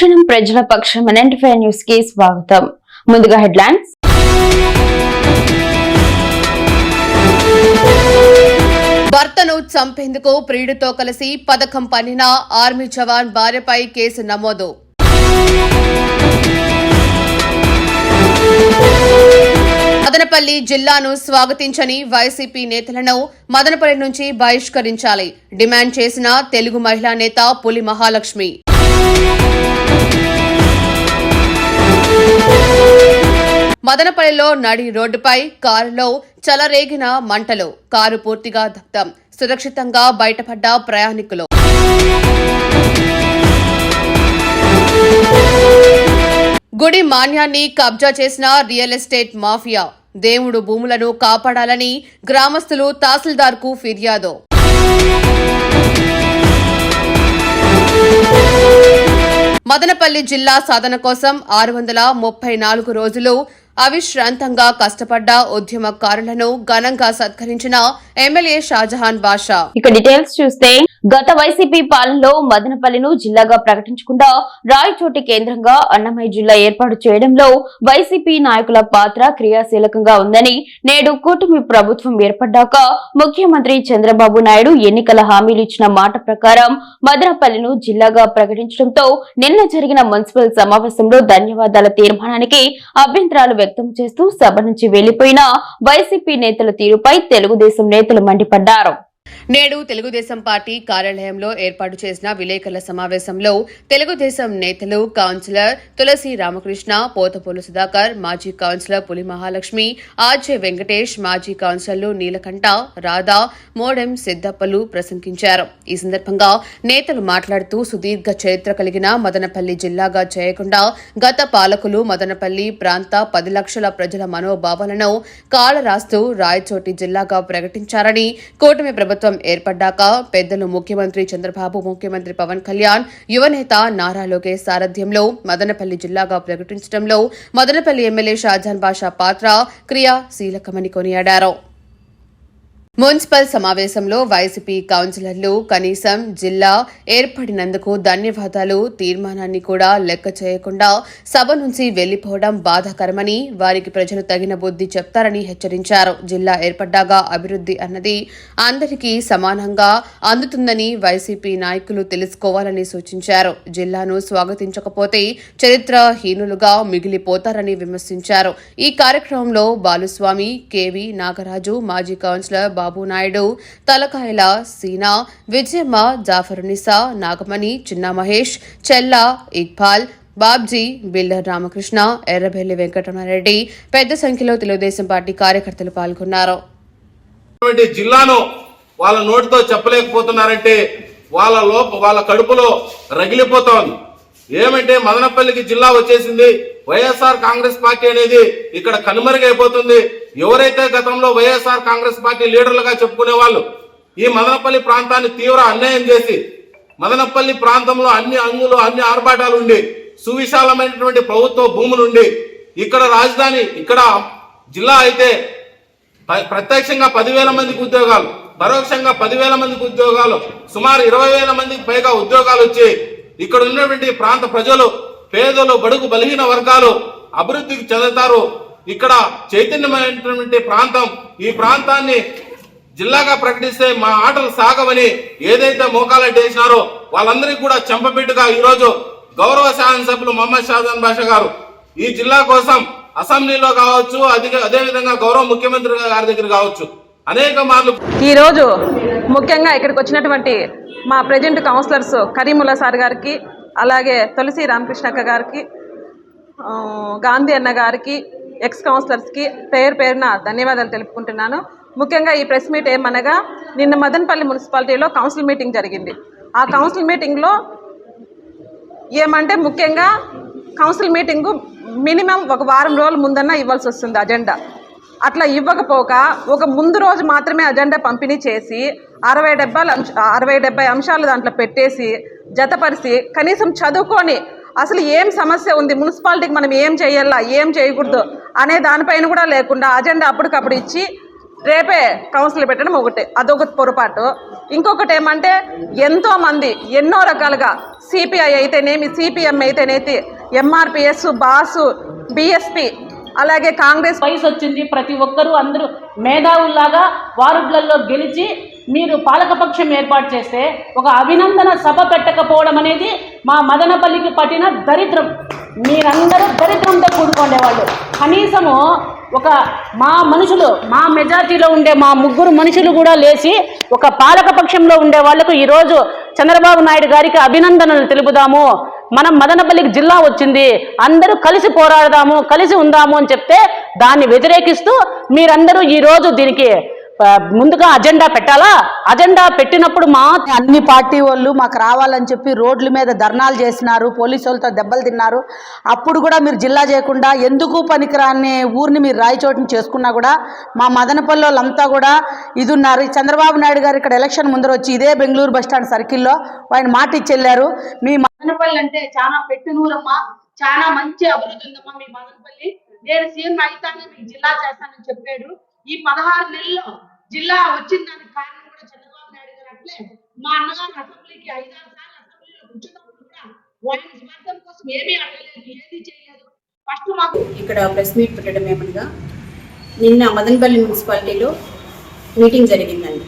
తక్షణం ప్రజల పక్షం ఎన్ఎన్టీఫై న్యూస్కి స్వాగతం. ముందుగా హెడ్లైన్స్. భర్తను చంపేందుకు ప్రియుడితో కలిసి పథకం పన్నిన ఆర్మీ జవాన్ భార్యపై కేసు నమోదు. మదనపల్లి జిల్లాను స్వాగతించని వైసీపీ నేతలను మదనపల్లి నుంచి బహిష్కరించాలి. డిమాండ్ చేసిన తెలుగు మహిళా నేత పులి మహాలక్ష్మి. మదనపల్లిలో నడి రోడ్డుపై కారులో చలరేగిన మంటలు. కారు పూర్తిగా దగ్ధం. సురక్షితంగా బయటపడ్డ ప్రయాణికులు. గుడి మాన్యాన్ని కబ్జా చేసిన రియల్ ఎస్టేట్ మాఫియా. దేవుడు భూములను కాపాడాలని గ్రామస్తులు తహసీల్దార్కు ఫిర్యాదు. మదనపల్లి జిల్లా సాధన కోసం ఆరు వందల ముప్పై నాలుగు రోజులు అవిశ్రాంతంగా కష్టపడ్డ ఉద్యమకారులను ఘనంగా సత్కరించిన ఎమ్మెల్యే షాజహాన్ బాషా. ఇక డీటెయిల్స్ చూస్తే గత వైసీపీ పాలనలో మదనపల్లిను జిల్లాగా ప్రకటించకుండా రాయచోటి కేంద్రంగా అన్నమయ్య జిల్లా ఏర్పాటు చేయడంలో వైసీపీ నాయకుల పాత్ర క్రియాశీలకంగా ఉందని నేడు కూటమి ప్రభుత్వం ఏర్పడ్డాక ముఖ్యమంత్రి చంద్రబాబు నాయుడు ఎన్నికల హామీలు ఇచ్చిన మాట ప్రకారం మదనపల్లిను జిల్లాగా ప్రకటించడంతో నిన్న జరిగిన మున్సిపల్ సమావేశంలో ధన్యవాదాల తీర్మానానికి అభ్యంతరాలు వ్యక్తం చేస్తూ సభ నుంచి వెళ్ళిపోయిన వైసీపీ నేతల తీరుపై తెలుగుదేశం నేతలు మండిపడ్డారు. నేడు తెలుగుదేశం పార్టీ కార్యాలయంలో ఏర్పాటు చేసిన విలేకరుల సమావేశంలో తెలుగుదేశం నేతలు కౌన్సిలర్ తులసి రామకృష్ణ పోతపోలు సుధాకర్ మాజీ కౌన్సిలర్ పులి మహాలక్ష్మి ఆర్జే వెంకటేష్ మాజీ కౌన్సిలర్లు నీలకంఠ రాధా మోడెం సిద్దప్పలు ప్రసంగించారు. ఈ సందర్భంగా నేతలు మాట్లాడుతూ సుదీర్ఘ చరిత్ర కలిగిన మదనపల్లి జిల్లాగా చేయకుండా గత పాలకులు మదనపల్లి ప్రాంత పది లక్షల ప్రజల మనోభావాలను కాలరాస్తూ రాయచోటి జిల్లాగా ప్రకటించారని కూటమి ప్రభుత్వం ఏర్పడ్డాక పెద్దలు ముఖ్యమంత్రి చంద్రబాబు ముఖ్యమంత్రి పవన్ కళ్యాణ్ యువనేత నారా లోకేష్ సారథ్యంలో మదనపల్లి జిల్లాగా ప్రకటించడంలో మదనపల్లి ఎమ్మెల్యే షాజాన్ బాషా పాత్ర క్రియాశీలకమని కొనియాడారు. మున్సిపల్ సమావేశంలో వైసీపీ కౌన్సిలర్లు కనీసం జిల్లా ఏర్పడినందుకు ధన్యవాదాలు. తీర్మానాన్ని కూడా లెక్క చేయకుండా సభ నుంచి వెళ్ళిపోవడం బాధాకరమని వారికి ప్రజలు తగిన బుద్ధి చెప్తారని హెచ్చరించారు. జిల్లా ఏర్పడ్డాగా అభివృద్ధి అన్నది అందరికీ సమానంగా అందుతుందని వైసీపీ నాయకులు తెలుసుకోవాలని సూచించారు. జిల్లాను స్వాగతించకపోతే చరిత్రహీనులుగా మిగిలిపోతారని విమర్శించారు. ఈ కార్యక్రమంలో బాలుస్వామి కేవీ నాగరాజు మాజీ కౌన్సిలర్ బాబు చంద్రబాబు నాయుడు తలకాయల సీనా విజయమ్మ జాఫరునిసా నాగమణి చిన్న మహేష్ చెల్లా ఇక్బాల్ బాబ్జీ బిల్లర్ రామకృష్ణ ఎర్రబెల్లి వెంకటరమణారెడ్డి పెద్ద సంఖ్యలో తెలుగుదేశం పార్టీ కార్యకర్తలు పాల్గొన్నారు. ఉన్నటువంటి జిల్లాను వాళ్ళ నోటితో చెప్పలేకపోతున్నారంటే వాళ్ళ లోప వాళ్ళ కడుపులో రగిలిపోతోంది ఏమంటే మదనపల్లికి జిల్లా వచ్చేసింది. వైఎస్ఆర్ కాంగ్రెస్ పార్టీ అనేది ఇక్కడ కనుమరుగైపోతుంది. ఎవరైతే గతంలో వైఎస్ఆర్ కాంగ్రెస్ పార్టీ లీడర్లుగా చెప్పుకునే వాళ్ళు ఈ మదనపల్లి ప్రాంతాన్ని తీవ్ర అన్యాయం చేసి మదనపల్లి ప్రాంతంలో అన్ని అంగులు అన్ని ఆర్భాటాలు ఉండి సువిశాలమైనటువంటి ప్రభుత్వ భూములుండి ఇక్కడ రాజధాని ఇక్కడ జిల్లా అయితే ప్రత్యక్షంగా పదివేల మందికి ఉద్యోగాలు పరోక్షంగా పదివేల మందికి ఉద్యోగాలు సుమారు ఇరవై వేల మందికి పైగా ఉద్యోగాలు వచ్చి ఇక్కడ ఉన్నటువంటి ప్రాంత ప్రజలు పేదలు బడుగు బలహీన వర్గాలు అభివృద్ధికి చెందుతారు. ఇక్కడ చైతన్యమైనటువంటి ప్రాంతం. ఈ ప్రాంతాన్ని జిల్లాగా ప్రకటిస్తే మా ఆటలు సాగవని ఏదైతే మోకాలెట్టి వేసినారో వాళ్ళందరికీ కూడా చెంపబిట్టుగా ఈరోజు గౌరవ శాసనసభ్యులు మొహమ్మద్ షాజాన్ బాషా గారు. ఈ జిల్లా కోసం అసెంబ్లీలో కావచ్చు అదే అదేవిధంగా గౌరవ ముఖ్యమంత్రి గారి దగ్గర కావచ్చు అనేక మార్లు ఈరోజు ముఖ్యంగా ఇక్కడికి వచ్చినటువంటి మా ప్రజెంట్ కౌన్సిలర్స్ కరీముల్లా సార్ గారికి అలాగే తులసి రామకృష్ణక్క గారికి గాంధీ అన్న గారికి ఎక్స్ కౌన్సిలర్స్కి పేరు పేరున ధన్యవాదాలు తెలుపుకుంటున్నాను. ముఖ్యంగా ఈ ప్రెస్ మీట్ ఏమనగా నిన్న మదనపల్లి మున్సిపాలిటీలో కౌన్సిల్ మీటింగ్ జరిగింది. ఆ కౌన్సిల్ మీటింగ్లో ఏమంటే ముఖ్యంగా కౌన్సిల్ మీటింగు మినిమం ఒక వారం రోజుల ముందన్నా ఇవ్వాల్సి వస్తుంది అజెండా అట్లా ఇవ్వకపోక ఒక ముందు రోజు మాత్రమే అజెండా పంపిణీ చేసి అరవై డెబ్బై అంశ అరవై డెబ్బై అంశాలు దాంట్లో పెట్టేసి జతపరిచి కనీసం చదువుకొని అసలు ఏం సమస్య ఉంది మున్సిపాలిటీకి మనం ఏం చేయాలా ఏం చేయకూడదు అనే దానిపైన కూడా లేకుండా అజెండా అప్పటికప్పుడు ఇచ్చి రేపే కౌన్సిల్ పెట్టడం ఒకటి అదొక పొరపాటు. ఇంకొకటి ఏమంటే ఎంతోమంది ఎన్నో రకాలుగా సిపిఐ అయితేనేమి సిపిఎం అయితేనేది ఎంఆర్పిఎస్ బాసు బిఎస్పి అలాగే కాంగ్రెస్ వయసు వచ్చింది ప్రతి ఒక్కరూ అందరూ మేధావుల్లాగా వారుడ్లలో గెలిచి మీరు పాలకపక్షం ఏర్పాటు చేస్తే ఒక అభినందన సభ పెట్టకపోవడం అనేది మా మదనపల్లికి పట్టిన దరిద్రం. మీరందరూ దరిద్రంతో కూడుకునేవాళ్ళు. కనీసము ఒక మా మనుషులు మా మెజార్టీలో ఉండే మా ముగ్గురు మనుషులు కూడా లేచి ఒక పాలకపక్షంలో ఉండే వాళ్ళకు ఈరోజు చంద్రబాబు నాయుడు గారికి అభినందనలు తెలుపుదాము. మనం మదనపల్లికి జిల్లా వచ్చింది అందరూ కలిసి పోరాడదాము కలిసి ఉందాము అని చెప్తే దాన్ని వ్యతిరేకిస్తూ మీరందరూ ఈ రోజు దీనికి ముందుగా అజెండా పెట్టాలా? అజెండా పెట్టినప్పుడు మా అన్ని పార్టీ వాళ్ళు మాకు రావాలని చెప్పి రోడ్ల మీద ధర్నాలు చేసినారు పోలీసు వాళ్ళతో దెబ్బలు తిన్నారు. అప్పుడు కూడా మీరు జిల్లా చేయకుండా ఎందుకు పనికిరాని ఊరిని మీరు రాయచోటిని చేసుకున్నా కూడా మా మదనపల్లి వాళ్ళంతా కూడా ఇది ఉన్నారు చంద్రబాబు నాయుడు గారు ఇక్కడ ఎలక్షన్ ముందర వచ్చి ఇదే బెంగళూరు బస్టాండ్ సర్కిల్లో ఆయన మాట ఇచ్చి వెళ్ళారు మీ మదనపల్లి అంటే చాలా పెట్టినూరమ్మా చాలా మంచి అభివృద్ధి ఉందమ్మా మీ మదనపల్లి. నేను సీఎం అయితానే జిల్లా చేస్తానని చెప్పాడు. ఈ పదహారు నెలల్లో జిల్లా వచ్చిన దానికి కారణం కూడా చంద్రబాబు నాయుడు గారు అట్లే. మా అన్నగారు అసెంబ్లీకి ఐదారు సార్లు అసెంబ్లీలో కూర్చున్నప్పుడు కూడా వాళ్ళ స్వార్థం కోసం ఏమీ అడగలేదు ఏది చేయలేదు. ఫస్ట్ మాకు ఇక్కడ ప్రెస్ మీట్ పెట్టడం ఏమనగా నిన్న మదనపల్లి మున్సిపాలిటీలో మీటింగ్ జరిగిందండి.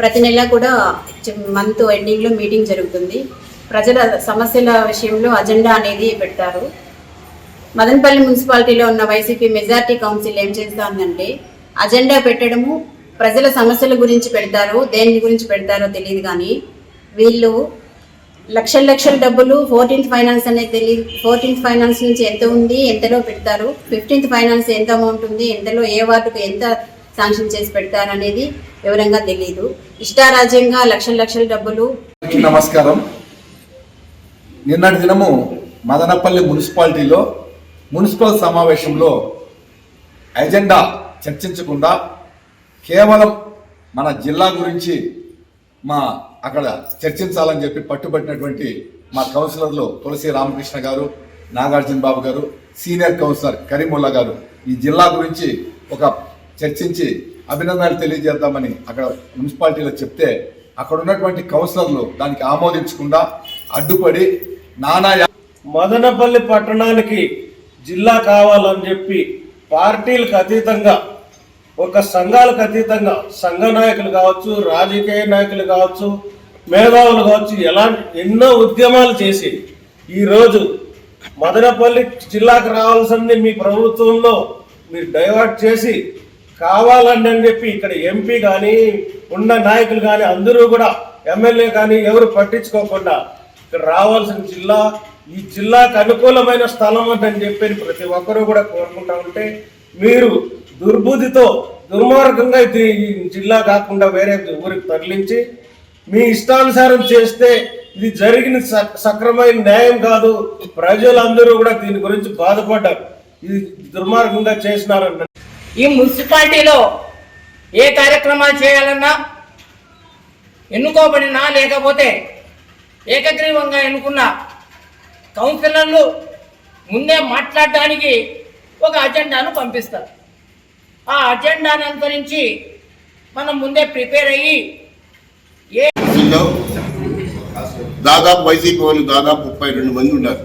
ప్రతి నెల కూడా మంత్ ఎండింగ్లో మీటింగ్ జరుగుతుంది. ప్రజల సమస్యల విషయంలో అజెండా అనేది పెడతారు. మదనపల్లి మున్సిపాలిటీలో ఉన్న వైసీపీ మెజార్టీ కౌన్సిల్ ఏం చేస్తుందంటే అజెండా పెట్టడము ప్రజల సమస్యల గురించి పెడతారు దేని గురించి పెడతారో తెలియదు కానీ వీళ్ళు లక్షల లక్షల డబ్బులు ఫోర్టీన్త్ ఫైనాన్స్ అనేది తెలియదు ఫోర్టీన్త్ ఫైనాన్స్ నుంచి ఎంత ఉంది ఎంతలో పెడతారు ఫిఫ్టీన్త్ ఫైనాన్స్ ఎంత అమౌంట్ ఉంది ఎంతలో ఏ వార్డుకు ఎంత శాంక్షన్ చేసి పెడతారు అనేది వివరంగా తెలియదు ఇష్టారాజ్యంగా లక్షల లక్షల డబ్బులు నమస్కారం. నిన్నటి దినము మదనపల్లి మున్సిపాలిటీలో మున్సిపల్ సమావేశంలో ఎజెండా చర్చించకుండా కేవలం మన జిల్లా గురించి మా అక్కడ చర్చించాలని చెప్పి పట్టుబట్టినటువంటి మా కౌన్సిలర్లు తులసి రామకృష్ణ గారు నాగార్జున బాబు గారు సీనియర్ కౌన్సిలర్ కరీముల్లా గారు ఈ జిల్లా గురించి ఒక చర్చించి అభినందనలు తెలియజేద్దామని అక్కడ మున్సిపాలిటీలో చెప్తే అక్కడ ఉన్నటువంటి కౌన్సిలర్లు దానికి ఆమోదించకుండా అడ్డుపడి నానా మదనపల్లి పట్టణానికి జిల్లా కావాలని చెప్పి పార్టీలకు అతీతంగా ఒక సంఘాలకు అతీతంగా సంఘ నాయకులు కావచ్చు రాజకీయ నాయకులు కావచ్చు మేధావులు కావచ్చు ఎలాంటి ఎన్నో ఉద్యమాలు చేసి ఈరోజు మదనపల్లి జిల్లాకు రావాల్సింది మీ ప్రభుత్వంలో మీరు డైవర్ట్ చేసి కావాలని అని చెప్పి ఇక్కడ ఎంపీ కానీ ఉన్న నాయకులు కానీ అందరూ కూడా ఎమ్మెల్యే కానీ ఎవరు పట్టించుకోకుండా ఇక్కడ రావాల్సిన జిల్లా ఈ జిల్లాకు అనుకూలమైన స్థలం అని చెప్పి ప్రతి ఒక్కరూ కూడా కోరుకుంటా ఉంటే మీరు దుర్బుద్ధితో దుర్మార్గంగా ఇది ఈ జిల్లా కాకుండా వేరే ఊరికి తరలించి మీ ఇష్టానుసారం చేస్తే ఇది జరిగిన సక్రమైన న్యాయం కాదు. ప్రజలందరూ కూడా దీని గురించి బాధపడ్డారు. ఇది దుర్మార్గంగా చేసినారన్న ఈ మున్సిపాలిటీలో ఏ కార్యక్రమాలు చేయాలన్నా ఎన్నుకోబడినా లేకపోతే ఏకగ్రీవంగా ఎన్నుకున్న కౌన్సిలర్లు ముందే మాట్లాడడానికి ఒక అజెండాను పంపిస్తారు. ఆ అజెండాను అనుసరించి మనం ముందే ప్రిపేర్ అయ్యి ఏ దాదాపు వైసీపీ వాళ్ళు దాదాపు ముప్పై రెండు మంది ఉన్నారు.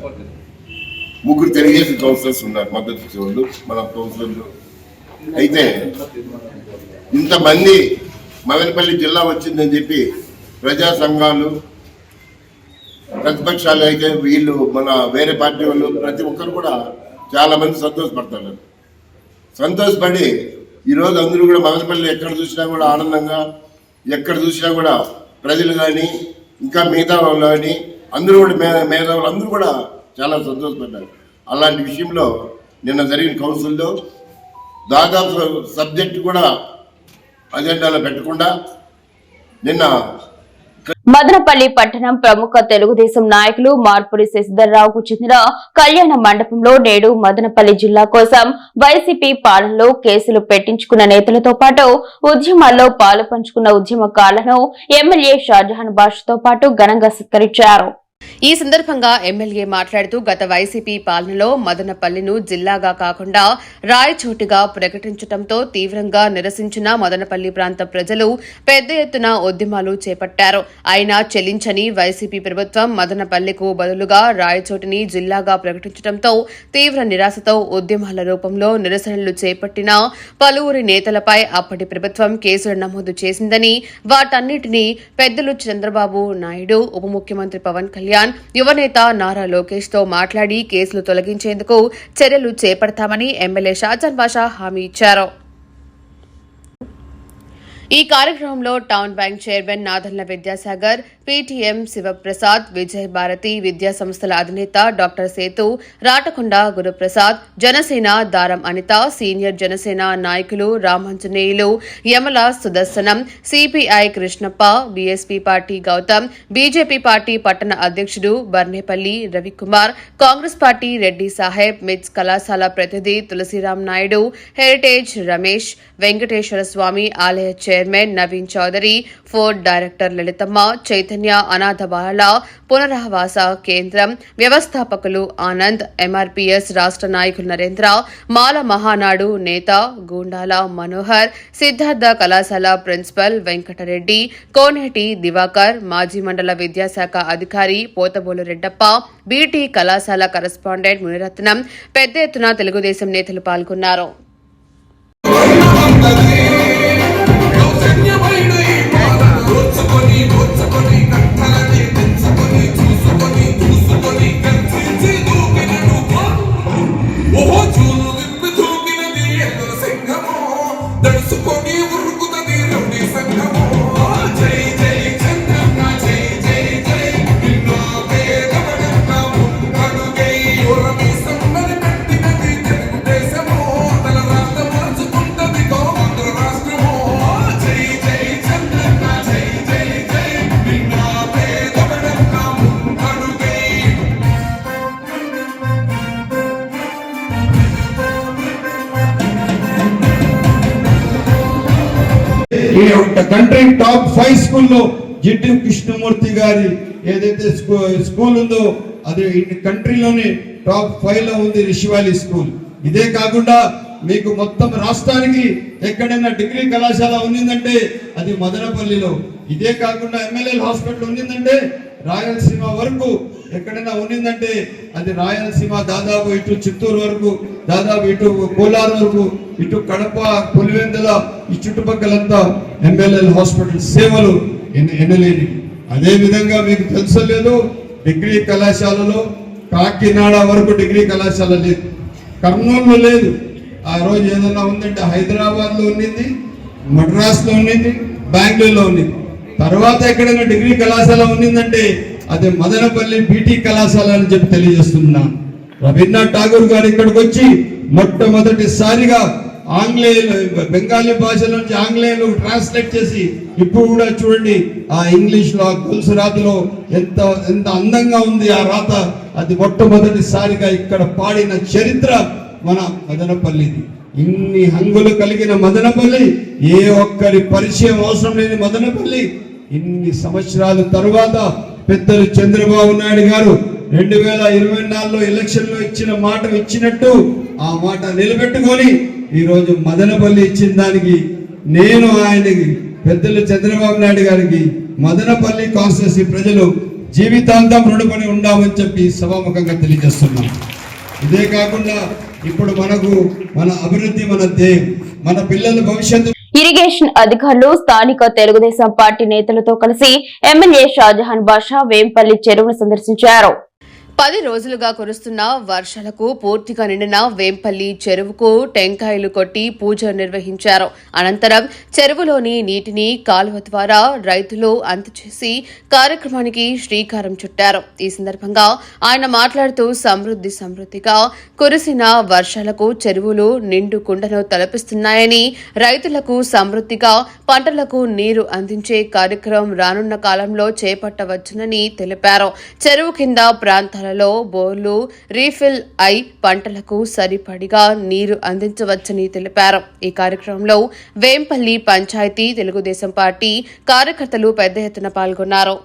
ముగ్గురు తెలుగుదేశం కౌన్సిలర్స్ ఉన్నారు మద్దతు ఇచ్చే వాళ్ళు మన కౌన్సిలర్లు. అయితే ఇంతమంది మదనపల్లి జిల్లా వచ్చిందని చెప్పి ప్రజా సంఘాలు ప్రతిపక్షాలు అయితే వీళ్ళు మన వేరే పార్టీ వాళ్ళు ప్రతి ఒక్కరు కూడా చాలా మంది సంతోషపడతారు. సంతోషపడి ఈరోజు అందరూ కూడా మదనపల్లి ఎక్కడ చూసినా కూడా ఆనందంగా ఎక్కడ చూసినా కూడా ప్రజలు కానీ ఇంకా మిగతా వాళ్ళు కానీ అందరూ కూడా మే మేధావులు అందరూ కూడా చాలా సంతోషపడ్డారు. అలాంటి విషయంలో నిన్న జరిగిన కౌన్సిల్లో దాదాపు సబ్జెక్ట్ కూడా అజెండాలో పెట్టకుండా నిన్న మదనపల్లి పట్టణం ప్రముఖ తెలుగుదేశం నాయకులు మార్పుడి శశిధర్రావుకు చెందిన కళ్యాణ మండపంలో నేడు మదనపల్లి జిల్లా కోసం వైసీపీ పాలనలో కేసులు పెట్టించుకున్న నేతలతో పాటు ఉద్యమాల్లో పాలు పంచుకున్న ఉద్యమకారులను ఎమ్మెల్యే షాజహాన్ బాష్తో పాటు ఘనంగా సత్కరించారు. ఈ సందర్భంగా ఎమ్మెల్యే మాట్లాడుతూ గత వైసీపీ పాలనలో మదనపల్లిను జిల్లాగా కాకుండా రాయచోటిగా ప్రకటించడంతో తీవ్రంగా నిరసించిన మదనపల్లి ప్రాంత ప్రజలు పెద్ద ఎత్తున ఉద్యమాలు చేపట్టారు. అయినా చెల్లించని వైసీపీ ప్రభుత్వం మదనపల్లికు బదులుగా రాయచోటిని జిల్లాగా ప్రకటించడంతో తీవ్ర నిరాశతో ఉద్యమాల రూపంలో నిరసనలు చేపట్టిన పలువురి నేతలపై అప్పటి ప్రభుత్వం కేసులు నమోదు చేసిందని వాటన్నిటినీ పెద్దలు చంద్రబాబు నాయుడు ఉప ముఖ్యమంత్రి పవన్ కళ్యాణ్ యువనేత నారా లోకేష్తో మాట్లాడి కేసులు తొలగించేందుకు చర్యలు చేపడతామని ఎమ్మెల్యే షాజాన్ బాషా హామీ ఇచ్చారు. ఈ కార్యక్రమంలో town bank chairman Nadella Vidyasagar PTM Sivaprasad Vijaya Bharathi విద్యా సంస్థల అధినేత డాక్టర్ సేతు రాటకొండ గురుప్రసాద్ జనసేన దారం అనిత సీనియర్ జనసేన నాయకులు Ramanjaneyulu Yamala Sudarshanam CPI Krishnappa BSP party Gautam BJP party పట్టణ అధ్యక్షుడు Barnepalli Ravikumar Congress party Reddy Saheb MITS కళాశాల ప్రతినిధి తులసిరాం నాయుడు హెరిటేజ్ రమేష్ వెంకటేశ్వర స్వామి ఆలయ chairman Naveen Chowdary Ford director Lalithamma Chaitanya అనాథ బాలల పునరావాస కేంద్రం వ్యవస్థాపకులు ఆనంద్ ఎంఆర్పీఎస్ రాష్ట్ర నాయకులు నరేంద్ర మాల మహానాడు నేత గూండాల మనోహర్ సిద్ధార్థ కళాశాల ప్రిన్సిపల్ వెంకటరెడ్డి కోనేటి దివాకర్ మాజీ మండల విద్యాశాఖ అధికారి పోతబోలు రెడ్డప్ప బీటీ కళాశాల కరస్పాండెంట్ మునిరత్నం పెద్ద ఎత్తున తెలుగుదేశం నేతలు పాల్గొన్నారు. హై స్కూల్లో జిడ్డు కృష్ణమూర్తి గారి ఏదైతే స్కూ- స్కూల్ ఉందో అది ఈ కంట్రీలోనే టాప్ ఫైవ్లో ఉంది రిషివాలి స్కూల్. ఇదే కాకుండా మీకు మొత్తం రాష్ట్రానికి ఎక్కడైనా డిగ్రీ కళాశాల ఉండిందంటే అది మదనపల్లిలో. ఇదే కాకుండా ఎమ్మెల్యేల హాస్పిటల్ ఉండిందంటే రాయలసీమ వరకు ఎక్కడైనా ఉన్నిందంటే అది రాయలసీమ దాదాపు ఇటు చిత్తూరు వరకు దాదాపు ఇటు కోలార్ వరకు ఇటు కడప పులివెందుల ఈ చుట్టుపక్కలంతా ఎంఎల్ఎల్ హాస్పిటల్ సేవలు ఎన్నలేని అదే విధంగా మీకు తెలుసలేదు డిగ్రీ కళాశాలలో కాకినాడ వరకు డిగ్రీ కళాశాల లేదు. కర్నూలులో లేదు. ఆ రోజు ఏదైనా ఉందంటే హైదరాబాద్లో ఉన్నింది ఉండింది మద్రాస్ ఉండింది బెంగళూరులో ఉండింది తర్వాత ఎక్కడైనా డిగ్రీ కళాశాల ఉండిందంటే అదే మదనపల్లి బీటీ కళాశాల అని చెప్పి తెలియజేస్తున్నాను రవీంద్రనాథ్ ఠాగూర్ గారు ఇక్కడికి వచ్చి మొట్టమొదటిసారిగా ఆంగ్లేయులు బెంగాలీ భాష నుంచి ఆంగ్లేయులు ట్రాన్స్లేట్ చేసి ఇప్పుడు కూడా చూడండి ఆ ఇంగ్లీష్లో ఆ గొలుసు రాతలో ఎంత ఎంత అందంగా ఉంది ఆ రాత. అది మొట్టమొదటిసారిగా ఇక్కడ పాడిన చరిత్ర మన మదనపల్లిది. ఇన్ని హంగులు కలిగిన మదనపల్లి ఏ ఒక్కరి పరిచయం అవసరం లేని మదనపల్లి ఇన్ని సంవత్సరాల తరువాత పెద్దలు చంద్రబాబు నాయుడు గారు రెండు వేల ఇరవై నాలుగులో ఎలక్షన్లో ఇచ్చిన మాట ఇచ్చినట్టు ఆ మాట నిలబెట్టుకొని ఈరోజు మదనపల్లి ఇచ్చిన దానికి నేను ఆయనకి పెద్దలు చంద్రబాబు నాయుడు గారికి మదనపల్లి కాన్స్టిట్యూన్సీ ప్రజలు జీవితాంతం రుణపడి ఉండామని చెప్పి సభాముఖంగా తెలియజేస్తున్నాం. ఇదే కాకుండా ఇప్పుడు మనకు మన అభివృద్ధి మన ధ్యేయం మన పిల్లల భవిష్యత్తు ఇరిగేషన్ అధికారులు స్థానిక తెలుగుదేశం పార్టీ నేతలతో కలిసి ఎమ్మెల్యే షాజహాన్ బాషా వేంపల్లి చెరువును సందర్శించారు. పది రోజులుగా కురుస్తున్న వర్షాలకు పూర్తిగా నిండిన వేంపల్లి చెరువుకు టెంకాయలు కొట్టి పూజ నిర్వహించారు. అనంతరం చెరువులోని నీటిని కాలువ ద్వారా రైతులు అందచేసి కార్యక్రమానికి శ్రీకారం చుట్టారు. ఈ సందర్భంగా ఆయన మాట్లాడుతూ సమృద్ధి సమృద్ధిగా కురిసిన వర్షాలకు చెరువులు నిండు కుండను తలపిస్తున్నాయని రైతులకు సమృద్ధిగా పంటలకు నీరు అందించే కార్యక్రమం రానున్న కాలంలో చేపట్టవచ్చునని తెలిపారు. చెరువు కింద నెలలో బోర్లు రీఫిల్ అయి పంటలకు సరిపడిగా నీరు అందించవచ్చని తెలిపారు. ఈ కార్యక్రమంలో వేంపల్లి పంచాయతీ తెలుగుదేశం పార్టీ కార్యకర్తలు పెద్ద ఎత్తున పాల్గొన్నారు.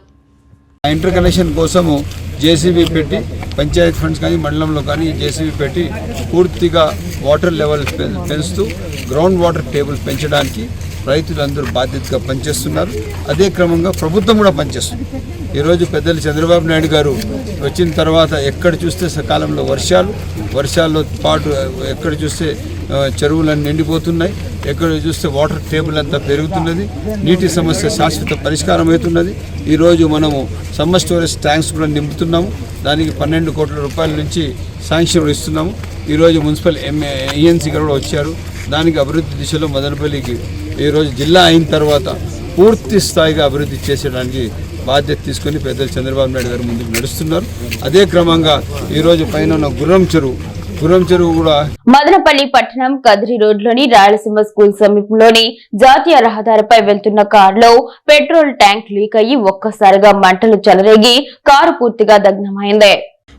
ఇంటర్ కనెక్షన్ కోసము జేసీబీ పెట్టి పంచాయత్ ఫండ్స్ కానీ మండలంలో కానీ జేసీబీ పెట్టి పూర్తిగా వాటర్ లెవెల్ పెంచుతూ గ్రౌండ్ వాటర్ టేబుల్ పెంచడానికి రైతులందరూ బాధ్యతగా పనిచేస్తున్నారు. అదే క్రమంగా ప్రభుత్వం కూడా పనిచేస్తుంది. ఈరోజు పెద్దలు చంద్రబాబు నాయుడు గారు వచ్చిన తర్వాత ఎక్కడ చూస్తే సకాలంలో వర్షాలు వర్షాల్లో పాటు ఎక్కడ చూస్తే చెరువులన్నీ నిండిపోతున్నాయి ఎక్కడ చూస్తే వాటర్ టేబుల్ అంతా పెరుగుతున్నది నీటి సమస్య శాశ్వత పరిష్కారం అవుతున్నది. ఈరోజు మనము సమ్మర్ స్టోరేజ్ ట్యాంక్స్ కూడా నింపుతున్నాము. దానికి పన్నెండు కోట్ల రూపాయల నుంచి శాంక్షన్ ఇస్తున్నాము. ఈరోజు మున్సిపల్ ఎంఏ ఏఎన్సీ గారు కూడా వచ్చారు. దానికి అభివృద్ధి దిశలో మదనపల్లికి ఈరోజు జిల్లా అయిన తర్వాత పూర్తి స్థాయిగా అభివృద్ధి చేసేయడానికి బాధ్యత తీసుకొని పెద్దలు చంద్రబాబు నాయుడు గారు ముందుకు నడుస్తున్నారు. అదే క్రమంగా ఈరోజు పైన ఉన్న గుర్రం చెరువు మదనపల్లి పట్టణం కదిరి రోడ్లోని రాయలసీమ స్కూల్ సమీపంలోని జాతీయ రహదారిపై వెళ్తున్న కారులో పెట్రోల్ ట్యాంక్ లీక్ అయ్యి ఒక్కసారిగా మంటలు చెలరేగి కారు పూర్తిగా దగ్నమైంది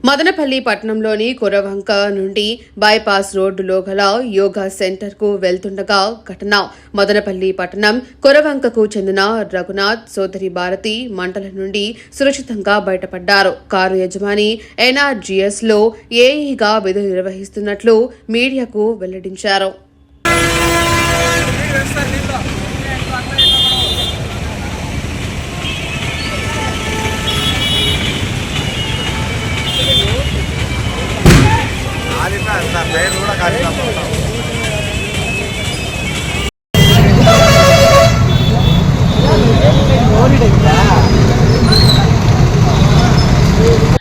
మదనపల్లి పట్టణంలోని కొరవంక నుండి బైపాస్ రోడ్డులో గల యోగా సెంటర్కు వెళ్తుండగా ఘటన. మదనపల్లి పట్టణం కొరవంకకు చెందిన రఘునాథ్ సోదరి భారతి మంటల నుండి సురక్షితంగా బయటపడ్డారు. కారు యజమాని ఎన్ఆర్జీఎస్లో ఏఈగా విధులు నిర్వహిస్తున్నట్లు మీడియాకు వెల్లడించారు.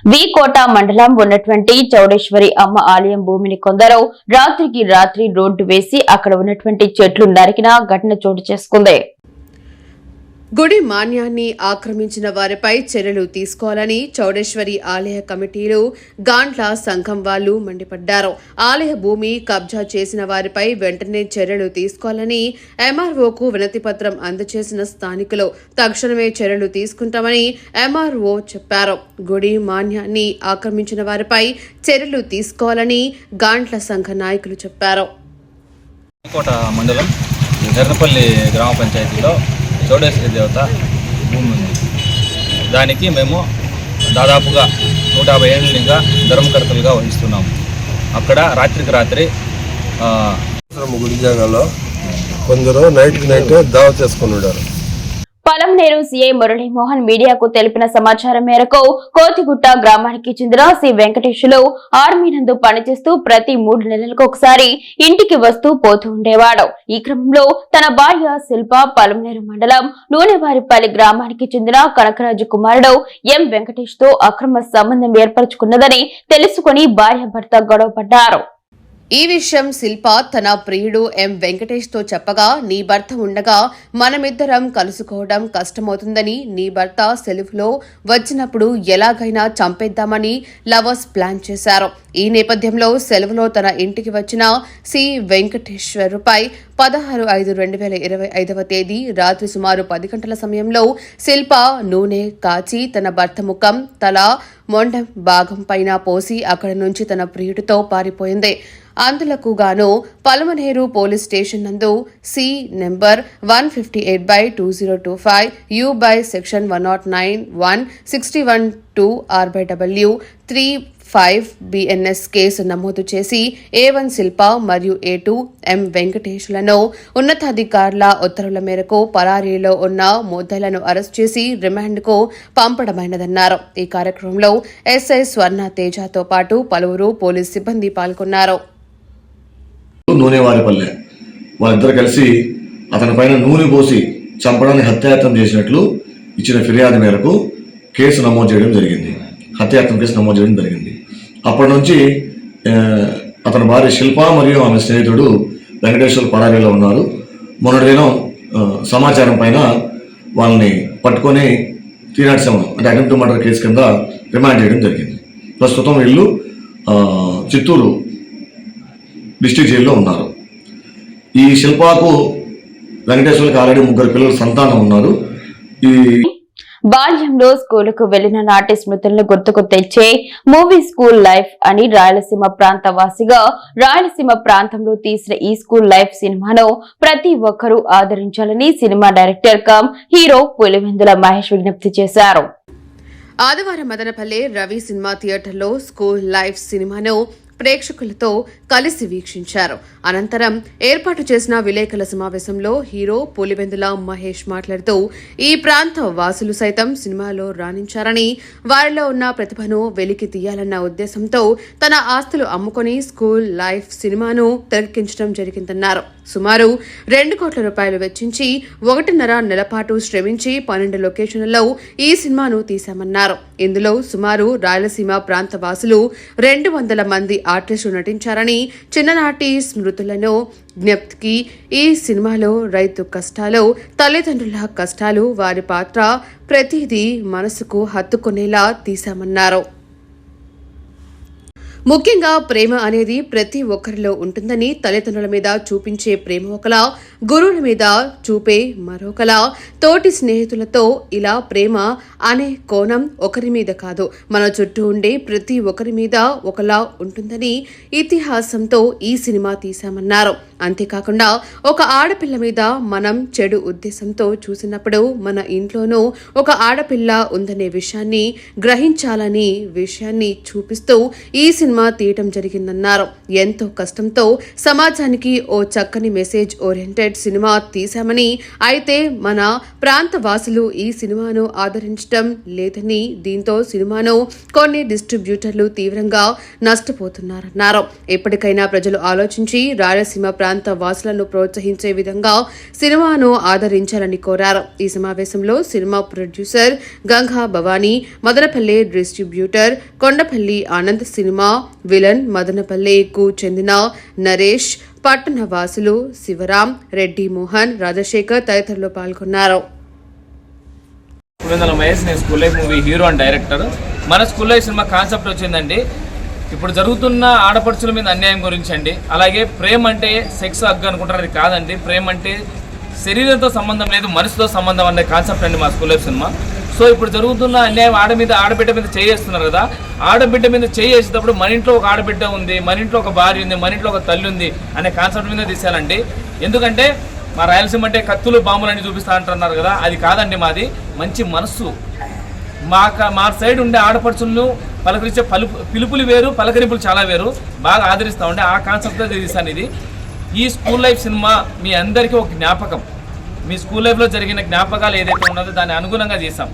వికోట మండలం ఉన్నటువంటి చౌడేశ్వరి అమ్మ ఆలయం భూమిని కొందరు రాత్రికి రాత్రి రోడ్డు వేసి అక్కడ ఉన్నటువంటి చెట్లు నరికిన ఘటన చోటు చేసుకుంది. గుడి మాన్యాన్ని ఆక్రమించిన వారిపై చర్యలు తీసుకోవాలని చౌడేశ్వరి ఆలయ కమిటీలు గాండ్ల సంఘం వాళ్ళు మండిపడ్డారు. ఆలయ భూమి కబ్జా చేసిన వారిపై వెంటనే చర్యలు తీసుకోవాలని ఎంఆర్ఓకు వినతిపత్రం అందజేసిన స్థానికులు తక్షణమే చర్యలు తీసుకుంటామని ఎంఆర్ఓ చెప్పారు. గుడి మాన్యాన్ని ఆక్రమించిన వారిపై చర్యలు తీసుకోవాలని గాండ్ల సంఘ నాయకులు చెప్పారు. మండలం జర్నపల్లి గ్రామ పంచాయతీలో చౌడేశ్వరి దేవత భూమి ఉంది. దానికి మేము దాదాపుగా నూట యాభై ఏళ్ళుగా ధర్మకర్తలుగా వహిస్తున్నాము. అక్కడ రాత్రికి రాత్రి గుడి జాగాలో కొందరు నైట్కి నైట్ దావ చేసుకుని ఉన్నారు పలంనేరు సీఐ మురళీమోహన్ మీడియాకు తెలిపిన సమాచారం మేరకు కోతిగుట్ట గ్రామానికి చెందిన సి వెంకటేశులు ఆర్మీ నందు పనిచేస్తూ ప్రతి మూడు నెలలకు ఒకసారి ఇంటికి వస్తూ పోతూ ఉండేవాడు. ఈ క్రమంలో తన భార్య శిల్ప పలంనేరు మండలం నూనెవారిపల్లి గ్రామానికి చెందిన కనకరాజు కుమారుడు ఎం వెంకటేష్తో అక్రమ సంబంధం ఏర్పరచుకున్నదని తెలుసుకుని భార్య భర్త గొడవపడ్డారు. ఈ విషయం శిల్ప తన ప్రియుడు ఎం వెంకటేష్తో చెప్పగా నీ భర్త ఉండగా మనమిద్దరం కలుసుకోవడం కష్టమవుతుందని నీ భర్త సెలవులో వచ్చినప్పుడు ఎలాగైనా చంపేద్దామని లవర్స్ ప్లాన్ చేశారు. ఈ నేపథ్యంలో సెలవులో తన ఇంటికి వచ్చిన సి వెంకటేశ్వరుపై పదహారు ఐదు రెండు వేల ఇరవై ఐదవ తేదీ రాత్రి సుమారు పది గంటల సమయంలో శిల్ప నూనె కాచి తన భర్త ముఖం తల మొండం భాగం పైన పోసి అక్కడి నుంచి తన ప్రియుడితో పారిపోయింది. అందులకు గాను పలమనేరు పోలీస్ స్టేషన్ నందు C number one fifty eight by two zero two five U by section one not nine one sixty one two R by W three five BNS case నమోదు చేసి ఏ వన్ శిల్ప మరియు ఏ టూ ఎం వెంకటేష్లను ఉన్నతాధికారుల ఉత్తర్వుల మేరకు పరారీలో ఉన్న ముద్దాయిలను arrest చేసి రిమాండ్కు పంపడమైనదన్నారు. ఈ కార్యక్రమంలో ఎస్ఐ స్వర్ణ తేజతో పాటు పలువురు పోలీస్ సిబ్బంది పాల్గొన్నారు. నూనెవారిపల్లె వాళ్ళిద్దరు కలిసి అతని పైన నూనె పోసి చంపడానికి హత్యాయత్నం చేసినట్లు ఇచ్చిన ఫిర్యాదు మేరకు కేసు నమోదు చేయడం జరిగింది. హత్యాయత్నం కేసు నమోదు చేయడం జరిగింది. అప్పటి నుంచి అతని భార్య శిల్ప మరియు ఆమె స్నేహితుడు వెంకటేశ్వర పడారిలో ఉన్నారు. మొన్నటి దినం సమాచారం పైన వాళ్ళని పట్టుకొని త్రీ నాట్ సెవెన్ అంటే అటెంప్ట్ మర్డర్ కేసు కింద రిమాండ్ చేయడం జరిగింది. ప్రస్తుతం వీళ్ళు చిత్తూరు డిస్టిక్ జైల్లో ఉన్నారు. ఈ శిల్పాకు వెంకటేశ్వర్కి ఆల్రెడీ ముగ్గురు పిల్లలు సంతానం ఉన్నారు. ఈ బాల్యంలో స్కూలుకు వెళ్ళిన నాటి స్మృతులను గుర్తుకు తెచ్చే మూవీ స్కూల్ లైఫ్ అని రాయలసీమ ప్రాంత వాసిగా రాయలసీమ ప్రాంతంలో తీసిన ఈ స్కూల్ లైఫ్ సినిమాను ప్రతి ఒక్కరూ ఆదరించాలని cinema director cum hero Pulivendula Mahesh విజ్ఞప్తి చేశారు. ఆదివారం మదనపల్లె రవి సినిమా థియేటర్లో స్కూల్ లైఫ్ సినిమాను ప్రేక్షకులతో కలిసి వీక్షించారు. అనంతరం ఏర్పాటు చేసిన విలేకరుల సమావేశంలో హీరో పులివెందుల మహేష్ మాట్లాడుతూ ఈ ప్రాంత వాసులు సైతం సినిమాలో రాణించారని వారిలో ఉన్న ప్రతిభను వెలికి తీయాలన్న ఉద్దేశంతో తన ఆస్తులు అమ్ముకొని స్కూల్ లైఫ్ సినిమాను తెరకెక్కించడం జరిగిందన్నారు. సుమారు రెండు కోట్ల రూపాయలు వెచ్చించి ఒకటిన్నర నెలపాటు శ్రమించి పన్నెండు లొకేషన్లలో ఈ సినిమాను తీశామన్నారు. ఇందులో సుమారు రాయలసీమ ప్రాంత వాసులు రెండు వందల మంది ఆర్టిస్టులు నటించారని చిన్ననాటి స్మృతులను జ్ఞప్తికి ఈ సినిమాలో రైతు కష్టాలు తల్లిదండ్రుల కష్టాలు వారి పాత్ర ప్రతిదీ మనసుకు హత్తుకునేలా తీశామన్నారు. ముఖ్యంగా ప్రేమ అనేది ప్రతి ఒక్కరిలో ఉంటుందని తల్లిదండ్రుల మీద చూపించే ప్రేమ ఒకలా గురువుల మీద చూపే మరొకలా. తోటి స్నేహితులతో ఇలా ప్రేమ అనే కోణం ఒకరి మీద కాదు. మన చుట్టూ ఉండే ప్రతి ఒక్కరి మీద ఒకలా ఉంటుందని ఇతిహాసంతో ఈ సినిమా తీశామన్నారు. అంతేకాకుండా ఒక ఆడపిల్ల మీద మనం చెడు ఉద్దేశంతో చూసినప్పుడు మన ఇంట్లోనూ ఒక ఆడపిల్ల ఉందనే విషయాన్ని గ్రహించాలని విషయాన్ని చూపిస్తూ ఈ సినిమా సినిమా తీయటం జరిగిందన్నారు. ఎంతో కష్టంతో సమాజానికి ఓ చక్కని మెసేజ్ ఓరియంటెడ్ సినిమా తీశామని అయితే మన ప్రాంత వాసులు ఈ సినిమాను ఆదరించడం లేదని దీంతో సినిమాను కొన్ని డిస్ట్రిబ్యూటర్లు తీవ్రంగా నష్టపోతున్నారన్నారు. ఎప్పటికైనా ప్రజలు ఆలోచించి రాయలసీమ ప్రాంత వాసులను ప్రోత్సహించే విధంగా సినిమాను ఆదరించాలని కోరారు. ఈ సమావేశంలో cinema producer Ganga Bhavani Madanapalle distributor Kondapalli Anand cinema villain మదనపల్లెకు చెందిన నరేష్ పట్టణ వాసులు శివరాం రెడ్డి మోహన్ రాజశేఖర్ తదితరులు పాల్గొన్నారు. మహేష్ నేను school life movie hero and director. మన స్కూల్ లైఫ్ సినిమా కాన్సెప్ట్ వచ్చిందండి. ఇప్పుడు జరుగుతున్న ఆడపడుచుల మీద అన్యాయం గురించి అండి. అలాగే ప్రేమ అంటే సెక్స్ హగ్గు అనుకుంటారు అది కాదండి. ప్రేమ అంటే శరీరంతో సంబంధం లేదు మనసుతో సంబంధం అనే కాన్సెప్ట్ అండి మా స్కూల్లో సినిమా సో ఇప్పుడు జరుగుతున్న అన్యాయం ఆడ మీద ఆడబిడ్డ మీద చేయేస్తున్నారు కదా ఆడబిడ్డ మీద చేసేటప్పుడు మన ఇంట్లో ఒక ఆడబిడ్డ ఉంది మన ఇంట్లో ఒక భార్య ఉంది మన ఇంట్లో ఒక తల్లి ఉంది అనే కాన్సెప్ట్ మీద తీసేయాలండి. ఎందుకంటే మా రాయలసీమ అంటే కత్తులు బాంబులు అని చూపిస్తా అంటున్నారు కదా అది కాదండి మాది. మంచి మనస్సు. మా మా సైడ్ ఉండే ఆడపడుచులను పలకరించే పలుపు పిలుపులు వేరు పలకరింపులు చాలా వేరు. బాగా ఆదరిస్తా ఉండే ఆ కాన్సెప్ట్తో తీశాను ఇది. ఈ స్కూల్ లైఫ్ సినిమా మీ అందరికీ ఒక జ్ఞాపకం. మీ స్కూల్ లైఫ్లో జరిగిన జ్ఞాపకాలు ఏదైతే ఉన్నదో దాన్ని అనుగుణంగా చేసాం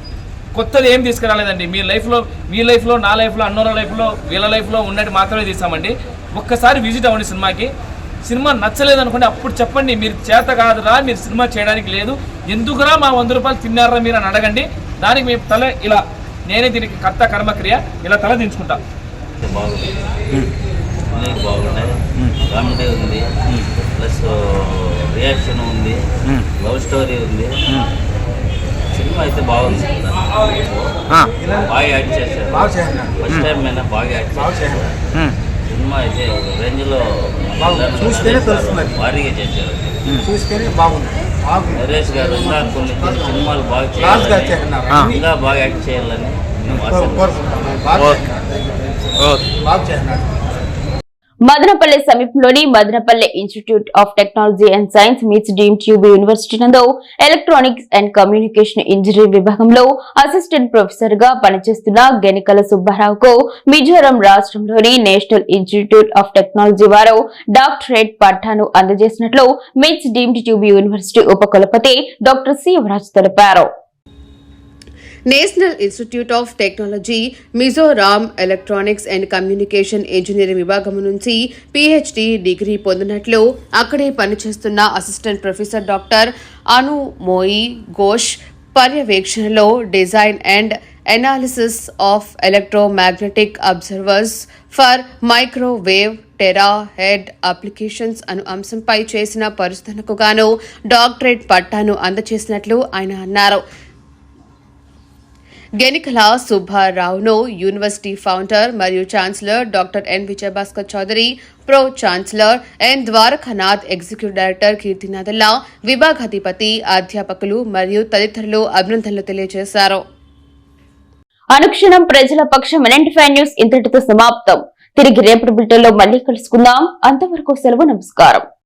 కొత్తది ఏం తీసుకురాలేదండి. మీ లైఫ్లో మీ లైఫ్లో నా లైఫ్లో అన్నోళ్ళ లైఫ్లో వీళ్ళ లైఫ్లో ఉన్నట్టు మాత్రమే తీసామండి ఒక్కసారి విజిట్ అవ్వండి సినిమాకి. సినిమా నచ్చలేదు అనుకోండి అప్పుడు చెప్పండి. మీరు చేత కాదురా మీరు సినిమా చేయడానికి లేదు. ఎందుకురా మా వంద రూపాయలు తిన్నారా మీరు అని అడగండి. దానికి మీ తల ఇలా నేనే దీనికి కర్త కర్మక్రియ ఇలా తల దించుకుంటా. అన్నీ బాగున్నాయి. కామెడీ ఉంది. ప్లస్ రియాక్షన్ ఉంది. లవ్ స్టోరీ ఉంది. సినిమా అయితే బాగుంది. బాగా యాక్ట్ చేశారు. ఫస్ట్ టైం అయినా బాగా యాక్ట్ చేశారు. సినిమా అయితే రేంజ్లో చూస్తేనే తెలుస్తుంది. భారీగా చేశారు. చూస్తేనే బాగుంది. నరేష్ గారు ఇంకా కొన్ని కొన్ని సినిమాలు బాగా చేస్తున్నారు. ఇంకా బాగా యాక్ట్ చేయాలని బాగా. మదనపల్లె సమీపంలోని Madanapalle institute of technology and science MITS deemed to be university నందు ఎలక్ట్రానిక్స్ అండ్ కమ్యూనికేషన్ ఇంజనీరింగ్ విభాగంలో అసిస్టెంట్ ప్రొఫెసర్గా పనిచేస్తున్న గెనికల సుబ్బారావుకు మిజోరం రాష్ట్రంలోని నేషనల్ ఇన్స్టిట్యూట్ ఆఫ్ టెక్నాలజీ వారు డాక్టరేట్ పట్టాను అందజేసినట్లు MITS deemed to be university ఉపకులపతి డాక్టర్ సి యువరాజ్ తెలిపారు. National institute of technology Mizoram electronics and communication engineering విభాగం నుంచి పీహెచ్డీ డిగ్రీ పొందినట్లు అక్కడే పనిచేస్తున్న assistant professor doctor Anumoy Ghosh పర్యవేక్షణలో design and analysis of electromagnetic absorbers for microwave terahertz applications అను అంశంపై చేసిన పరిశోధనకు గాను డాక్టరేట్ పట్టాను అందజేసినట్లు ఆయన అన్నారు. గెనికల సుబ్బారావును యూనివర్సిటీ ఫౌండర్ మరియు chancellor doctor N Vijayabhaskar Chowdary pro chancellor N Dwarakanath executive director Keerthinathalla విభాగాధిపతి అధ్యాపకులు మరియు తదితరులు అభినందనలు తెలియజేశారు. అనుక్షణం ప్రజల పక్షం ఫైవ్ న్యూస్ ఇంతటితో సమాప్తం. తిరిగి రేపటి బులెటిన్లో మళ్ళీ కలుసుకుందాం. అంతవరకు సెలవు నమస్కారం.